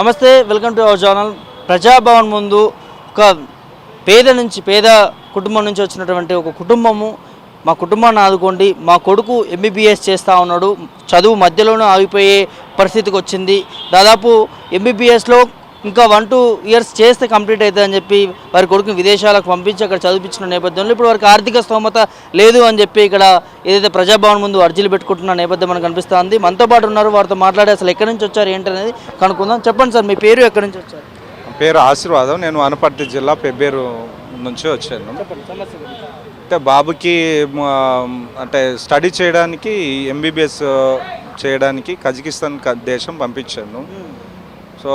నమస్తే welcome to our channel. Prajabhavan ముందు ఒక పేద నుంచి పేద కుటుంబం నుంచి వచ్చినటువంటి ఒక కుటుంబము. మా కుటుంబాన్ని ఆదుకోండి. మా కొడుకు ఎంబీబీఎస్ చేస్తూ ఉన్నాడు. చదువు మధ్యలోనే ఆగిపోయే పరిస్థితికి వచ్చింది. దాదాపు ఎంబీబీఎస్లో ఇంకా వన్ టూ ఇయర్స్ చేస్తే కంప్లీట్ అవుతుందని చెప్పి వారి కొడుకుని విదేశాలకు పంపించి అక్కడ చదివించిన నేపథ్యంలో ఇప్పుడు వారికి ఆర్థిక స్తోమత లేదు అని చెప్పి ఇక్కడ ఏదైతే ప్రజాభవన్ ముందు అర్జీలు పెట్టుకుంటున్న నేపథ్యం మనకు కనిపిస్తుంది. మనతో పాటు ఉన్నారు వారితో మాట్లాడి అసలు ఎక్కడి నుంచి వచ్చారు ఏంటనేది కనుక్కుందాం. చెప్పండి సార్ మీ పేరు ఎక్కడి నుంచి వచ్చారు? పేరు ఆశీర్వాదం. నేను వనపర్తి జిల్లా పెబ్బేరు నుంచి వచ్చాను. అంటే బాబుకి అంటే స్టడీ చేయడానికి ఎంబీబీఎస్ చేయడానికి కజకిస్తాన్ దేశం పంపించాను. సో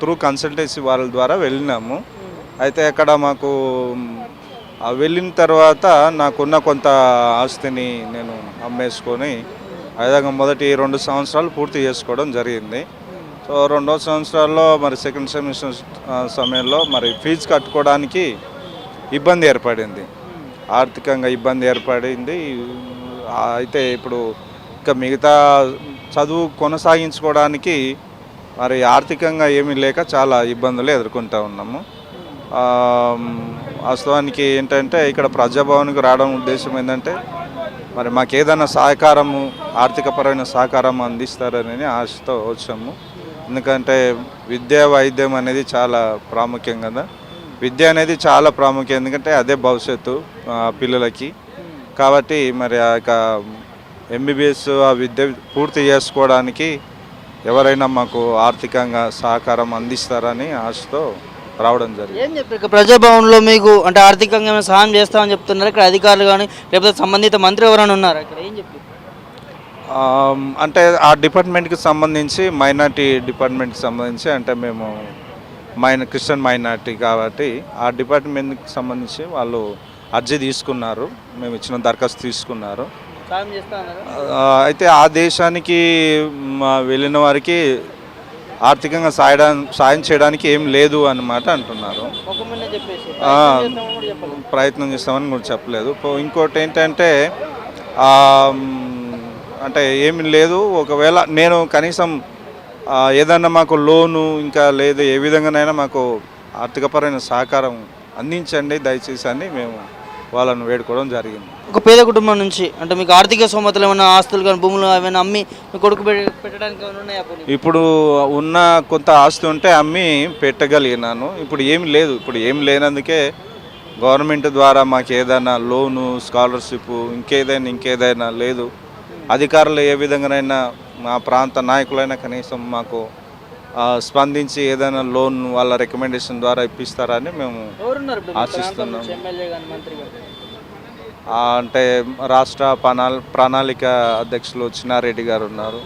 త్రూ కన్సల్టెన్సీ వాళ్ళ ద్వారా వెళ్ళినాము. అయితే అక్కడ మాకు వెళ్ళిన తర్వాత నాకున్న కొంత ఆస్తిని నేను అమ్మేసుకొని ఆ మొదటి రెండు సంవత్సరాలు పూర్తి చేసుకోవడం జరిగింది. సో రెండో సంవత్సరాల్లో మరి సెకండ్ సెమిస్టర్ సమయంలో మరి ఫీజు కట్టుకోవడానికి ఇబ్బంది ఏర్పడింది. ఆర్థికంగా ఇబ్బంది ఏర్పడింది. అయితే ఇప్పుడు ఇంకా మిగతా చదువు కొనసాగించుకోవడానికి మరి ఆర్థికంగా ఏమీ లేక చాలా ఇబ్బందులు ఎదుర్కొంటూ ఉన్నాము. వాస్తవానికి ఏంటంటే ఇక్కడ ప్రజాభవన్కి రావడం ఉద్దేశం ఏంటంటే మరి మాకు ఏదైనా సహకారము ఆర్థికపరమైన సహకారం అందిస్తారని ఆశతో వచ్చాము. ఎందుకంటే విద్య వైద్యం అనేది చాలా ప్రాముఖ్యం కదా. విద్య అనేది చాలా ప్రాముఖ్యం ఎందుకంటే అదే భవిష్యత్తు పిల్లలకి. కాబట్టి మరి ఆ యొక్క ఎంబీబీఎస్ ఆ విద్య పూర్తి చేసుకోవడానికి ఎవరైనా మాకు ఆర్థికంగా సహకారం అందిస్తారని ఆశతో రావడం జరిగింది. ఏం చెప్పారు? ఇక్కడ ప్రజాభవన్లో మీకు అంటే ఆర్థికంగా ఏమైనా సహాయం చేస్తామని చెప్తున్నారు. ఇక్కడ అధికారులు కానీ లేకపోతే సంబంధిత మంత్రి ఎవరైనా ఉన్నారు ఇక్కడ? ఏం చెప్పి ఆమ్, అంటే ఆ డిపార్ట్మెంట్కి సంబంధించి మైనార్టీ డిపార్ట్మెంట్కి సంబంధించి అంటే మేము మైన క్రిస్టియన్ మైనార్టీ కాబట్టి ఆ డిపార్ట్మెంట్కి సంబంధించి వాళ్ళు అర్జీ తీసుకున్నారు. మేము ఇచ్చిన దరఖాస్తు తీసుకున్నారు. అయితే ఆ దేశానికి వెళ్ళిన వారికి ఆర్థికంగా సాయడం సాయం చేయడానికి ఏం లేదు అన్నమాట అంటున్నారు. ప్రయత్నం చేస్తామని కూడా చెప్పలేదు. ఇంకోటి ఏంటంటే అంటే ఏమి లేదు. ఒకవేళ నేను కనీసం ఆ, ఏదన్నా మాకు లోను ఇంకా లేదు ఏ విధంగానైనా మాకు ఆర్థికపరమైన సహకారం అందించండి దయచేసి అని మేము వాళ్ళను వేడుకోవడం జరిగింది. ఒక పేద కుటుంబం నుంచి అంటే మీకు ఆర్థిక సోమతలు ఏమైనా ఆస్తులు కానీ భూములు ఏమైనా అమ్మి మీ కొడుకు పెట్టడానికి ఉన్నాయా? ఇప్పుడు ఉన్న కొంత ఆస్తి ఉంటే అమ్మి పెట్టగలిగినాను. ఇప్పుడు ఏమి లేదు. ఇప్పుడు ఏం లేనందుకే గవర్నమెంట్ ద్వారా మాకు ఏదైనా లోను స్కాలర్షిప్ ఇంకేదైనా ఇంకేదైనా లేదు. అధికారులు ఏ విధంగానైనా మా ప్రాంత నాయకులైనా కనీసం మాకు స్పందించి ఏదైనా లోన్ వాళ్ళ రికమెండేషన్ ద్వారా ఇప్పిస్తారని మేము ఆశిస్తున్నాం. నుంచి ఎమ్మెల్యే కానీ మంత్రి కానీ ఆ, అంటే రాష్ట్ర ప్రణాళ ప్రణాళిక అధ్యక్షులు చిన్నారెడ్డి గారు ఉన్నారు.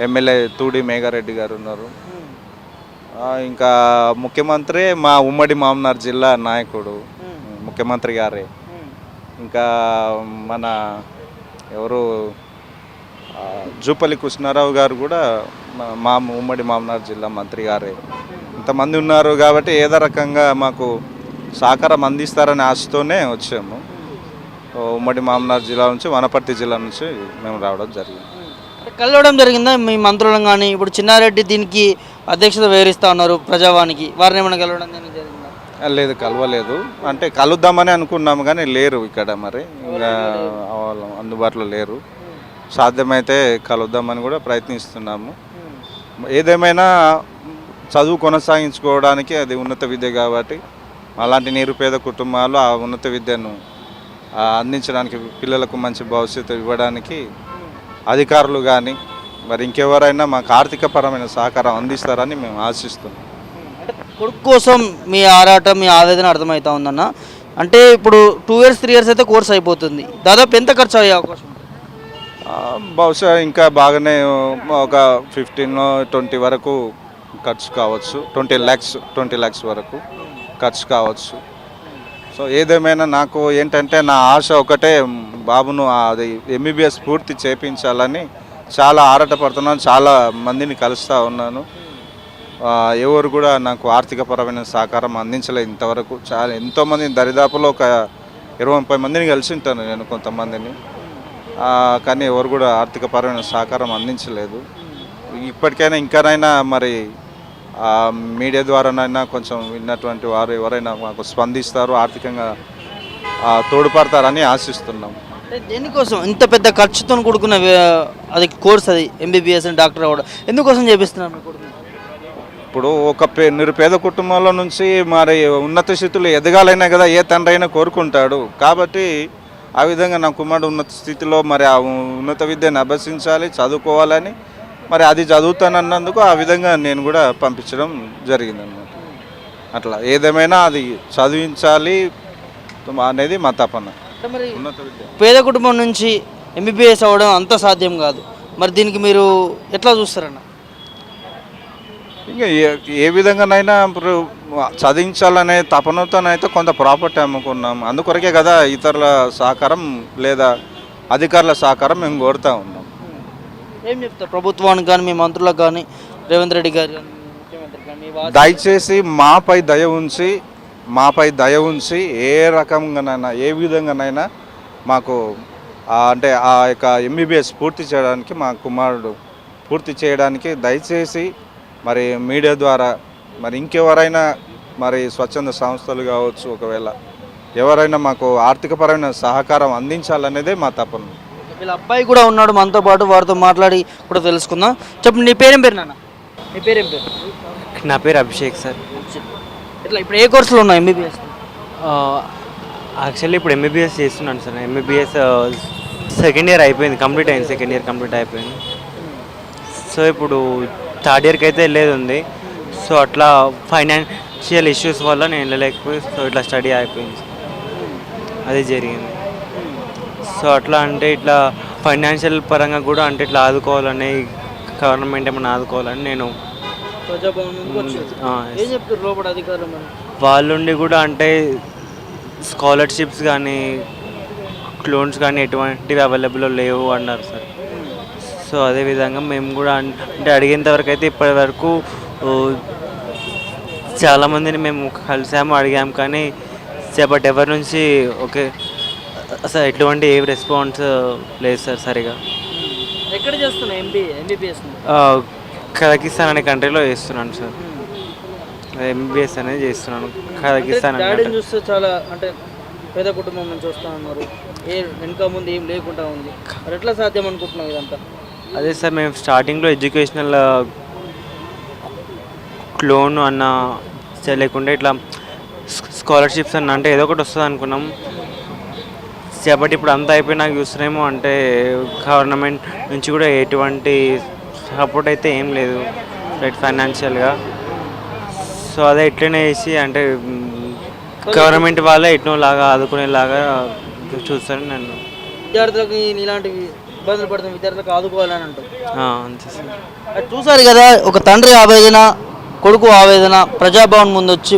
ఎమ్మెల్యే తూడి మేఘారెడ్డి గారు ఉన్నారు. ఇంకా ముఖ్యమంత్రి మా ఉమ్మడి మామనార్ జిల్లా నాయకుడు ముఖ్యమంత్రి గారే. ఇంకా మన ఎవరు జూపల్లి కృష్ణారావు గారు కూడా మా- మా ఉమ్మడి మామనార్ జిల్లా మంత్రి గారే. ఇంతమంది ఉన్నారు కాబట్టి ఏదో రకంగా మాకు సహకారం అందిస్తారనే ఆశతోనే వచ్చాము. ఉమ్మడి మామనార్ జిల్లా నుంచి వనపర్తి జిల్లా నుంచి మేము రావడం జరిగింది. కలవడం జరిగిందా? మీ మంత్రులను కానీ ఇప్పుడు చిన్నారెడ్డి దీనికి అధ్యక్షత వివరిస్తా ఉన్నారు ప్రజావానికి. వారిని ఏమైనా కలవడం జరిగిందా? లేదు కలవలేదు. అంటే కలుద్దామని అనుకున్నాము కానీ లేరు ఇక్కడ మరి. ఇంకా అందుబాటులో లేరు. సాధ్యమైతే కలుద్దామని కూడా ప్రయత్నిస్తున్నాము. ఏదేమైనా చదువు కొనసాగించుకోవడానికి అది ఉన్నత విద్య కాబట్టి అలాంటి నిరుపేద కుటుంబాలు ఆ ఉన్నత విద్యను అందించడానికి పిల్లలకు మంచి భవిష్యత్తు ఇవ్వడానికి అధికారులు కానీ మరి ఇంకెవరైనా మాకు ఆర్థికపరమైన సహకారం అందిస్తారని మేము ఆశిస్తున్నాం. కొడుకు కోసం మీ ఆరాటం మీ ఆవేదన అర్థమవుతా ఉందన్న. అంటే ఇప్పుడు టూ ఇయర్స్ త్రీ ఇయర్స్ అయితే కోర్స్ అయిపోతుంది. దాదాపు ఎంత ఖర్చు అయ్యే అవకాశం బహుశా ఇంకా బాగానే ఒక ఫిఫ్టీన్ ట్వంటీ వరకు ఖర్చు కావచ్చు. ట్వంటీ ల్యాక్స్ ట్వంటీ ల్యాక్స్ వరకు ఖర్చు కావచ్చు. సో ఏదేమైనా నాకు ఏంటంటే నా ఆశ ఒకటే బాబును అది ఎంబీబీఎస్ పూర్తి చేపించాలని చాలా ఆరాటపడుతున్నాను చాలా మందిని కలుస్తూ ఉన్నాను. ఎవరు కూడా నాకు ఆర్థికపరమైన సహకారం అందించలేదు ఇంతవరకు. చాలా ఎంతోమంది దరిదాపులో ఒక ఇరవై ముప్పై మందిని కలిసి ఉంటాను నేను కొంతమందిని. కానీ ఎవరు కూడా ఆర్థికపరమైన సహకారం అందించలేదు. ఇప్పటికైనా ఇంకానైనా మరి మీడియా ద్వారానైనా కొంచెం విన్నటువంటి వారు ఎవరైనా మాకు స్పందిస్తారు ఆర్థికంగా తోడ్పడతారని ఆశిస్తున్నాం. దేనికోసం? ఇంత పెద్ద ఖర్చుతో కూడుకున్న అది కోర్స్ అది ఎంబీబీఎస్ డాక్టర్ అవ్వడం ఎందుకోసం చేపిస్తున్నారు? ఇప్పుడు ఒక పే నిరుపేద కుటుంబంలో నుంచి మరి ఉన్నత స్థితిలో ఎదగాలైనా కదా ఏ తండ్రి అయినా కోరుకుంటాడు. కాబట్టి ఆ విధంగా నా కుమారుడు ఉన్నత స్థితిలో మరి ఆ ఉన్నత విద్యను అభ్యసించాలి చదువుకోవాలని మరి అది చదువుతానన్నందుకు ఆ విధంగా నేను కూడా పంపించడం జరిగిందన్నమాట. అట్లా ఏదేమైనా అది చదివించాలి అనేది మా తపన. పేద కుటుంబం నుంచి ఎంబీబీఎస్ అవ్వడం అంత సాధ్యం కాదు. మరి దీనికి మీరు ఎట్లా చూస్తారన్న? ఇంకా ఏ ఏ విధంగానైనా ఇప్పుడు చదివించాలనే తపనతోనైతే కొంత ప్రాపర్టీ అమ్ముకున్నాం. అందుకొరకే కదా ఇతరుల సహకారం లేదా అధికారుల సహకారం మేము కోరుతా ఉన్నాం. ఏం చెప్తారు? ప్రభుత్వానికి కానీ మీ మంత్రులకు కానీ రేవంత్ రెడ్డి గారు కానీ ముఖ్యమంత్రి కానీ దయచేసి మాపై దయ ఉంచి మాపై దయ ఉంచి ఏ రకంగానైనా ఏ విధంగానైనా మాకు ఆ అంటే ఆ యొక్క ఎంబీబీఎస్ పూర్తి చేయడానికి మా కుమారుడు పూర్తి చేయడానికి దయచేసి మరి మీడియా ద్వారా మరి ఇంకెవరైనా మరి స్వచ్ఛంద సంస్థలు కావచ్చు ఒకవేళ ఎవరైనా మాకు ఆర్థికపరమైన సహకారం అందించాలనేదే మా తపన. వీళ్ళ అబ్బాయి కూడా ఉన్నాడు మనతో పాటు వారితో మాట్లాడి కూడా తెలుసుకుందాం. చెప్పు నీ పేరేం పేరు నాన్న? నీ పేరేం పేరు? నా పేరు అభిషేక్ సార్. ఇట్లా ఇప్పుడు ఏ కోర్సులో ఉన్నావు ఎంబీబీఎస్ యాక్చువల్లీ ఇప్పుడు ఎంబీబీఎస్ చేస్తున్నాను సార్. ఎంబీబీఎస్ సెకండ్ ఇయర్ అయిపోయింది కంప్లీట్ అయింది సెకండ్ ఇయర్ కంప్లీట్ అయిపోయింది. సో ఇప్పుడు థర్డ్ ఇయర్కి అయితే వెళ్ళేది ఉంది. సో అట్లా ఫైనాన్షియల్ ఇష్యూస్ వల్ల నేను వెళ్ళలేకపోయి సో ఇట్లా స్టడీ అయిపోయింది. అది జరిగింది. సో అట్లా అంటే ఇట్లా ఫైనాన్షియల్ పరంగా కూడా అంటే ఇట్లా ఆదుకోవాలని గవర్నమెంట్ ఏమైనా ఆదుకోవాలని నేను వాళ్ళుండి కూడా అంటే స్కాలర్షిప్స్ కానీ లోన్స్ కానీ ఎటువంటివి అవైలబుల్ లేవు అన్నారు సార్. సో అదేవిధంగా మేము కూడా అంటే అడిగేంత వరకు అయితే ఇప్పటి వరకు చాలామందిని మేము కలిసాము అడిగాము కానీ బట్ ఎవరి నుంచి ఓకే అసలు ఎటువంటి ఏ రెస్పాన్స్ లేదు సార్ సరిగా. ఎక్కడ చేస్తున్నావు ఎంబీ ఎంబీబీఎస్ కజకిస్తాన్ అనే కంట్రీలో చేస్తున్నాను సార్. ఎంబీబీఎస్ అనేది చేస్తున్నాను. కజకిస్తాన్ డాడీని. చూస్తే చాలా అంటే పేద కుటుంబం నుంచి వస్తా ఉన్నారు. ఏ వెనుక ముందు ఏం లేకుండా ఉంది. మరి ఎట్లా సాధ్యం అనుకుంటున్నావు ఇదంతా? అదే సార్ మేము స్టార్టింగ్లో ఎడ్యుకేషనల్ లోన్ అన్న లేకుంటే ఇట్లా స్కాలర్షిప్స్ అన్న అంటే ఏదో ఒకటి వస్తుంది అనుకున్నాం కాబట్టి ఇప్పుడు అంతా అయిపోయి నాకు చూస్తున్నామో అంటే గవర్నమెంట్ నుంచి కూడా ఎటువంటి సపోర్ట్ అయితే ఏం లేదు రైట్ ఫైనాన్షియల్గా సో అదే ఇట్లనే వేసి అంటే గవర్నమెంట్ వాళ్ళే ఎట్నో లాగా ఆదుకునేలాగా చూస్తాను నేను విద్యార్థులకు ఇలాంటి ఇబ్బందులు పడుతున్న విద్యార్థులకు ఆదుకోవాలని అంటారు. చూసారు కదా ఒక తండ్రి ఆవేదన కొడుకు ఆవేదన ప్రజాభవన్ ముందు వచ్చి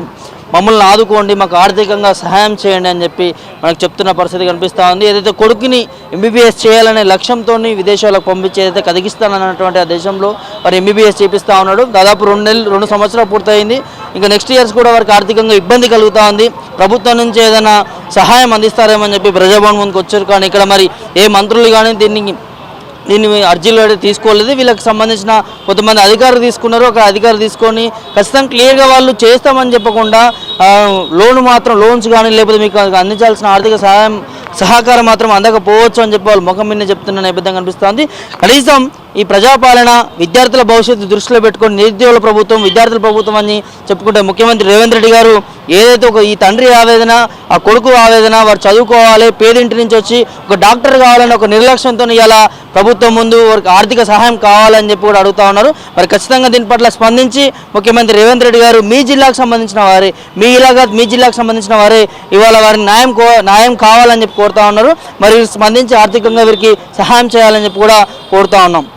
మమ్మల్ని ఆదుకోండి మాకు ఆర్థికంగా సహాయం చేయండి అని చెప్పి మనకు చెప్తున్న పరిస్థితి కనిపిస్తూ ఉంది. ఏదైతే కొడుకుని ఎంబీబీఎస్ చేయాలనే లక్ష్యంతో విదేశాలకు పంపించి ఏదైతే కదిగిస్తానన్నటువంటి ఆ దేశంలో వారు ఎంబీబీఎస్ చేపిస్తూ ఉన్నాడు. దాదాపు రెండు నెలలు రెండు సంవత్సరాలు పూర్తయింది. ఇంకా నెక్స్ట్ ఇయర్స్ కూడా వారికి ఆర్థికంగా ఇబ్బంది కలుగుతూ ఉంది. ప్రభుత్వం నుంచి ఏదైనా సహాయం అందిస్తారేమని చెప్పి ప్రజాభవన్ ముందుకు వచ్చారు. కానీ ఇక్కడ మరి ఏ మంత్రులు కానీ దీన్ని దీన్ని అర్జీలు తీసుకోలేదు. వీళ్ళకి సంబంధించిన కొంతమంది అధికారులు తీసుకున్నారు. ఒక అధికారి తీసుకొని ఖచ్చితంగా క్లియర్గా వాళ్ళు చేస్తామని చెప్పకుండా లోన్ మాత్రం లోన్స్ కానీ లేకపోతే మీకు అందించాల్సిన ఆర్థిక సహాయం సహకారం మాత్రం అందకపోవచ్చు అని చెప్పి వాళ్ళు ముఖం మీద చెప్తున్న నేపథ్యం అనిపిస్తుంది కనీసం ఈ ప్రజాపాలన విద్యార్థుల భవిష్యత్తు దృష్టిలో పెట్టుకొని నిరుద్యోగుల ప్రభుత్వం విద్యార్థుల ప్రభుత్వం అని చెప్పుకుంటే ముఖ్యమంత్రి రేవంత్ రెడ్డి గారు ఏదైతే ఒక ఈ తండ్రి ఆవేదన ఆ కొడుకు ఆవేదన వారు చదువుకోవాలి పేదింటి నుంచి వచ్చి ఒక డాక్టర్ కావాలని ఒక నిర్లక్ష్యంతో ఇలా ప్రభుత్వం ముందు వారికి ఆర్థిక సహాయం కావాలని చెప్పి కూడా అడుగుతా ఉన్నారు. మరి ఖచ్చితంగా దీని పట్ల స్పందించి ముఖ్యమంత్రి రేవంత్ రెడ్డి గారు మీ జిల్లాకు సంబంధించిన వారే మీ ఇలాగా మీ జిల్లాకు సంబంధించిన వారే ఇవాళ వారికి న్యాయం కో న్యాయం కావాలని చెప్పి కోరుతా ఉన్నారు. మరి స్పందించి ఆర్థికంగా వీరికి సహాయం చేయాలని చెప్పి కూడా కోరుతా ఉన్నాం.